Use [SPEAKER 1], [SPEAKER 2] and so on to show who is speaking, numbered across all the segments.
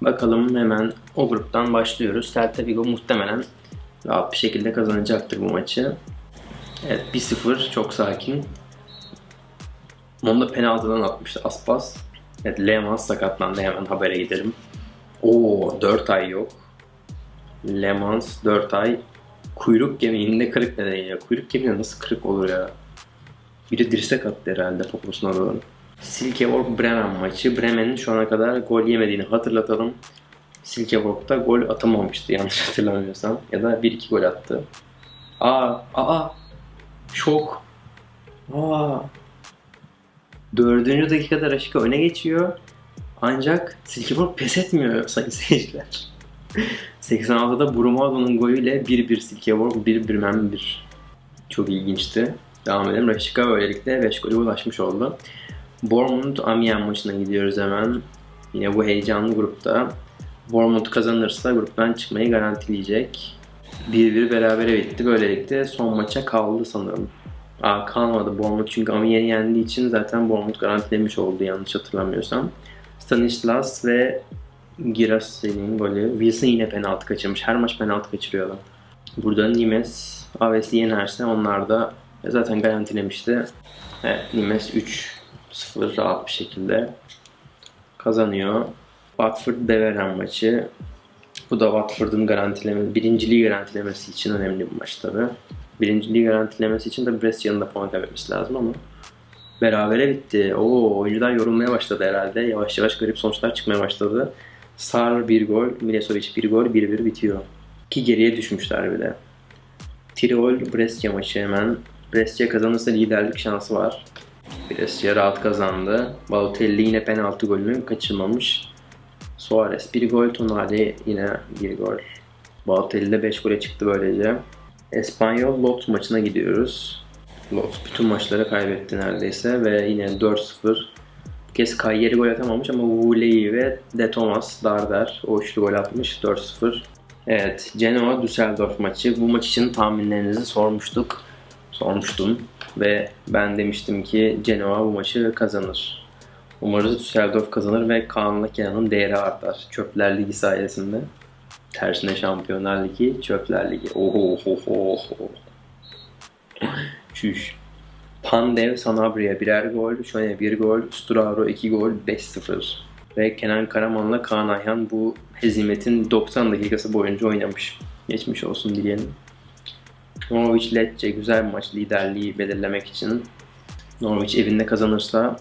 [SPEAKER 1] Bakalım hemen o gruptan başlıyoruz. Celta Vigo muhtemelen rahat bir şekilde kazanacaktır bu maçı. Evet 1-0 çok sakin. Onu da penaltıdan atmıştı Aspas. Evet Lemans sakatlandı hemen habere gidelim. Oo 4 ay yok. Lemans 4 ay. Kuyruk kemiğinde kırık nedeniyle. Kuyruk kemiğinde nasıl kırık olur ya? Biri dirsek attı herhalde poposuna doğru. Silkeborg Bremen maçı. Bremen'in şu ana kadar gol yemediğini hatırlatalım. Silkeborg'da gol atamamıştı yanlış hatırlamıyorsam. Ya da 1-2 gol attı. Aa, aa, şok. Aa. Dördüncü dakikada Raşika öne geçiyor. Ancak Silkeborg pes etmiyor sayın seyirciler. 86'da Brumado'nun golüyle 1-1 Silkeborg, 1-1 Bremen 1. Çok ilginçti. Devam edelim. Raşika böylelikle 5 golü ulaşmış oldu. Bournemouth Amiens maçına gidiyoruz hemen. Yine bu heyecanlı grupta. Bournemouth kazanırsa gruptan çıkmayı garantileyecek. 1-1 berabere bitti. Böylelikle son maça kaldı sanırım. Aa, kalmadı Bournemouth çünkü Amiens'i yendiği için zaten Bournemouth garantilemiş oldu yanlış hatırlamıyorsam. Stanislas ve Girasse'nin golü. Wilson yine penaltı kaçırmış. Her maç penaltı kaçırıyor. Burada Nimes Aves'i yenerse onlar da zaten garantilemişti. Evet Nimes 3-0 rahat bir şekilde kazanıyor. Watford Beveren maçı. Bu da Watford'un garantileme, birinciliği garantilemesi için önemli bir maç tabi. Birinciliği garantilemesi için de Brescia'nın da puan kaybetmesi lazım ama berabere bitti. Oo, oyuncular yorulmaya başladı herhalde. Yavaş yavaş garip sonuçlar çıkmaya başladı. Sar bir gol, Milesovic bir gol, 1-1 bitiyor. Ki geriye düşmüşler bile. Tirol Brescia maçı hemen. Brescia kazanırsa liderlik şansı var. Brescia rahat kazandı. Balotelli yine penaltı golünü kaçırmamış. Suarez bir gol, Tonali yine bir gol. Balotelli de 5 gole çıktı böylece. Espanyol Lot maçına gidiyoruz. Lot bütün maçları kaybetti neredeyse ve yine 4-0. Bu kez Kayyeri gol atamamış ama Wuley ve De Thomas Darder o üçlü gol atmış 4-0. Evet, Genoa Düsseldorf maçı. Bu maç için tahminlerinizi sormuştuk. Sormuştum ve ben demiştim ki Genoa bu maçı kazanır. Umarız Düsseldorf kazanır ve Kaan'la Kenan'ın değeri artar. Çöpler Ligi sayesinde. Tersine Şampiyonlar Ligi, Çöpler Ligi. Oho oho oho. Çüş. Pandev Sanabria birer gol, Şöne bir gol, Sturaro 2 gol, 5-0. Ve Kenan Karaman'la Kaan Ayhan bu hezimetin 90 dakikası boyunca oynamış. Geçmiş olsun diyelim. Norwich Lecce güzel bir maç liderliği belirlemek için. Norwich evinde kazanırsa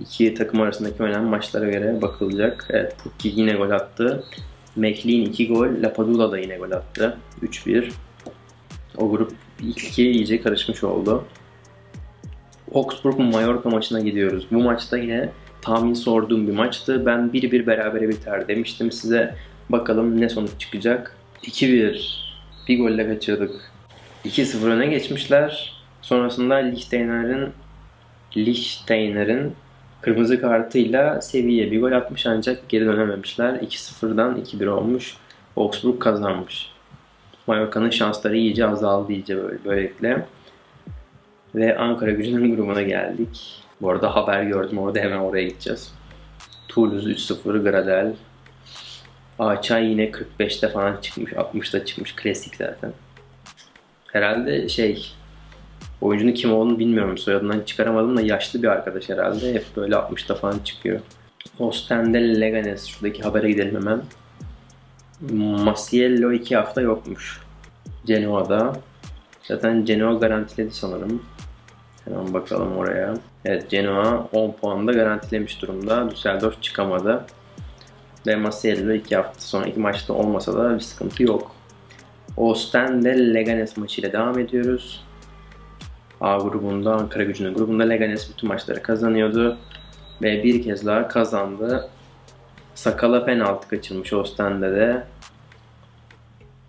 [SPEAKER 1] iki takım arasındaki oynanan maçlara göre bakılacak. Evet Pukki yine gol attı. McLean 2 gol, Lapadula da yine gol attı. 3-1. O grup ilk iki iyice karışmış oldu. Augsburg Mallorca maçına gidiyoruz. Bu maçta yine tahmin sorduğum bir maçtı. Ben 1-1 berabere biter demiştim size. Bakalım ne sonuç çıkacak. 2-1. Bir golle kaçırdık. 2-0 öne geçmişler. Sonrasında Lichteiner'in Lichteiner'in kırmızı kartıyla seviye bir gol atmış ancak geri dönememişler. 2-0'dan 2-1 olmuş. Augsburg kazanmış. Mallorca'nın şansları iyice azaldı iyice böyle, böylelikle. Ve Ankara gücünün grubuna geldik. Bu arada haber gördüm orada hemen oraya gideceğiz. Toulouse 3-0, Gradel. Ağaçay yine 45'te falan çıkmış, 60'ta çıkmış. Klasik zaten. Herhalde şey, oyuncunun kim olduğunu bilmiyorum. Soyadından çıkaramadım da yaşlı bir arkadaş herhalde. Hep böyle 60'ta falan çıkıyor. Ostende Leganes. Şuradaki habere gidelim hemen. Masiello 2 hafta yokmuş. Genoa'da. Zaten Genoa garantiledi sanırım. Hemen bakalım oraya. Evet Genoa 10 puanda garantilemiş durumda. Düsseldorf çıkamadı. Ve Masiello 2 hafta sonra iki maçta olmasa da bir sıkıntı yok. Ostende Leganes maçıyla devam ediyoruz. A grubunda, Ankara gücünün grubunda Leganes bütün maçları kazanıyordu. Ve bir kez daha kazandı. Sakala penaltı kaçırmış Ostende'de.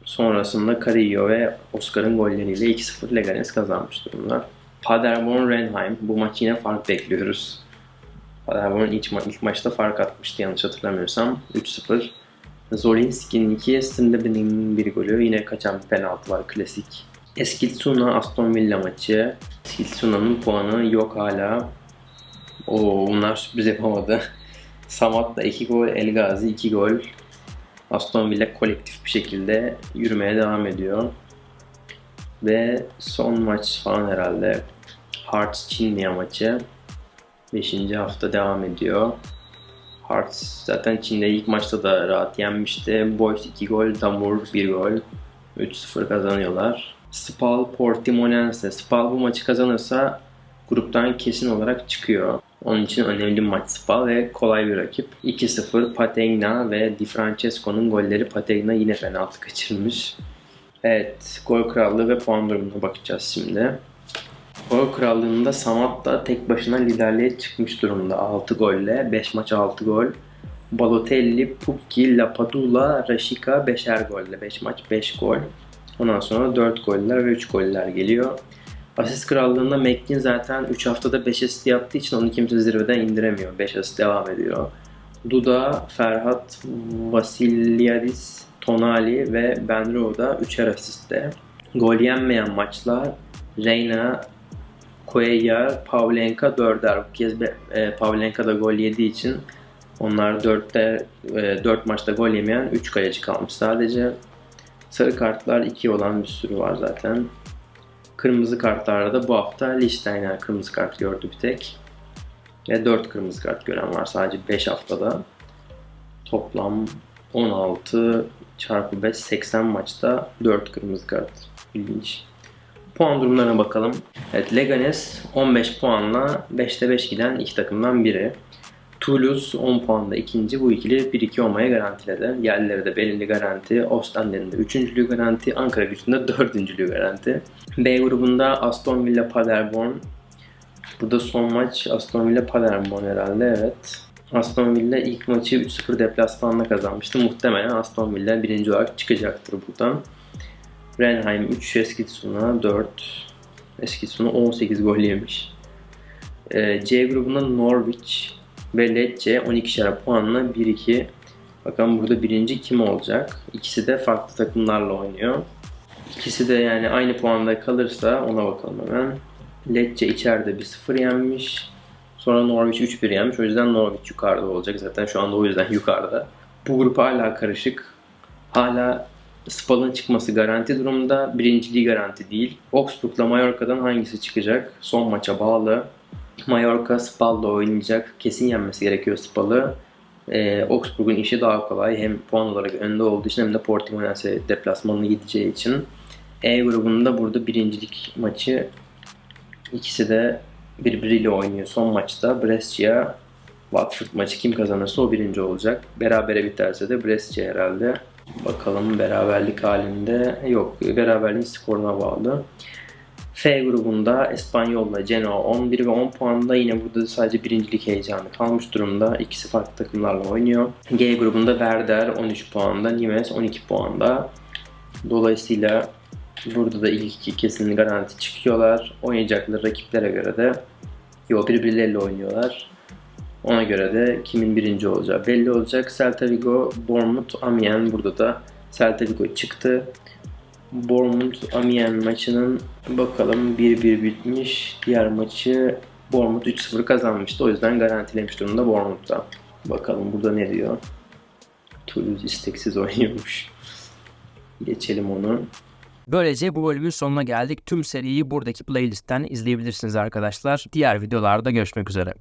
[SPEAKER 1] Sonrasında Carillo ve Oscar'ın golleriyle 2-0 Leganes kazanmış durumda. Paderborn Renheim. Bu maç yine fark bekliyoruz. Paderborn ilk, ma- ilk maçta fark atmıştı yanlış hatırlamıyorsam. 3-0. Zolinski'nin 2, Stindebin'in bir golü. Yine kaçan bir penaltı var klasik. Eskilstuna Aston Villa maçı. Eskilstuna'nın puanı yok hala. O bunlar sürpriz yapamadı. Samat'la 2 gol, El Gazi 2 gol. Aston Villa kolektif bir şekilde yürümeye devam ediyor. Ve son maç falan herhalde. Hearts Çinliye maçı. 5. hafta devam ediyor. Hearts zaten Çin'de ilk maçta da rahat yenmişti. Boys 2 gol, Damur 1 gol. 3-0 kazanıyorlar. Spal Portimonense. Spal bu maçı kazanırsa gruptan kesin olarak çıkıyor. Onun için önemli maç Spal ve kolay bir rakip. 2-0 Pategna ve Di Francesco'nun golleri Pategna yine penaltı kaçırmış. Evet, gol krallığı ve puan durumuna bakacağız şimdi. Gol krallığında Samat da tek başına liderliğe çıkmış durumda 6 golle. 5 maç 6 gol. Balotelli, Pukki, Lapadula, Rashica 5'er golle. 5 maç 5 gol. Ondan sonra 4 goller ve 3 goller geliyor. Asist krallığında McKin zaten 3 haftada 5 asist yaptığı için onu kimse zirveden indiremiyor. 5 asist devam ediyor. Duda, Ferhat, Vasilyadis, Tonali ve Benro da 3'er asistte. Gol yenmeyen maçlar Reyna, Koeya, Pavlenka 4'er. Bu kez e, Pavlenka da gol yediği için onlar 4'te e, 4 maçta gol yemeyen 3 kaleci kalmış sadece. Sarı kartlar 2 olan bir sürü var zaten. Kırmızı kartlarda da bu hafta Liechtenstein kırmızı kart gördü bir tek. Ve 4 kırmızı kart gören var sadece 5 haftada. Toplam 16 çarpı 5 80 maçta 4 kırmızı kart. İlginç. Puan durumlarına bakalım. Evet Leganes 15 puanla 5'te 5 giden iki takımdan biri. Toulouse 10 puanla ikinci. Bu ikili 1-2 olmaya garantiledi. Yerleri de belirli garanti. Ostender'in de üçüncülüğü garanti. Ankara gücünde dördüncülüğü garanti. B grubunda Aston Villa Paderborn. Burada son maç Aston Villa Paderborn herhalde evet. Aston Villa ilk maçı 3-0 deplasmanla kazanmıştı. Muhtemelen Aston Villa birinci olarak çıkacaktır buradan. Renheim 3, Eskilstuna 4. Eskilstuna 18 gol yemiş. Ee, C grubunda Norwich ve Lecce 12'şer puanla 1-2. Bakalım burada birinci kim olacak? İkisi de farklı takımlarla oynuyor. İkisi de yani aynı puanda kalırsa ona bakalım hemen. Lecce içeride 1-0 yenmiş. Sonra Norwich 3-1 yenmiş. O yüzden Norwich yukarıda olacak. Zaten şu anda o yüzden yukarıda. Bu grup hala karışık. Hala Spal'ın çıkması garanti durumda. Birinciliği garanti değil. Augsburg'la Mallorca'dan hangisi çıkacak? Son maça bağlı. Mallorca Spal'da oynayacak. Kesin yenmesi gerekiyor Spal'ı. Ee, Augsburg'un işi daha kolay. Hem puan olarak önde olduğu için hem de Portimonense deplasmanına gideceği için. E grubunda burada birincilik maçı ikisi de birbiriyle oynuyor. Son maçta Brescia Watford maçı kim kazanırsa o birinci olacak. Berabere biterse de Brescia herhalde. Bakalım beraberlik halinde yok. Beraberliğin skoruna bağlı. F grubunda Espanyol'la Genoa 11 ve 10 puanda yine burada sadece birincilik heyecanı kalmış durumda. İkisi farklı takımlarla oynuyor. G grubunda Werder 13 puanda, Nimes 12 puanda. Dolayısıyla burada da ilk iki kesin garanti çıkıyorlar. Oynayacakları rakiplere göre de yo birbirleriyle oynuyorlar. Ona göre de kimin birinci olacağı belli olacak. Celta Vigo, Bournemouth, Amiens burada da Celta Vigo çıktı. Bournemouth Amiens maçının bakalım 1-1 bitmiş. Diğer maçı Bournemouth 3-0 kazanmıştı. O yüzden garantilemiş durumda Bournemouth'ta. Bakalım burada ne diyor. Toulouse isteksiz oynuyormuş. Geçelim onu.
[SPEAKER 2] Böylece bu bölümün sonuna geldik. Tüm seriyi buradaki playlistten izleyebilirsiniz arkadaşlar. Diğer videolarda görüşmek üzere.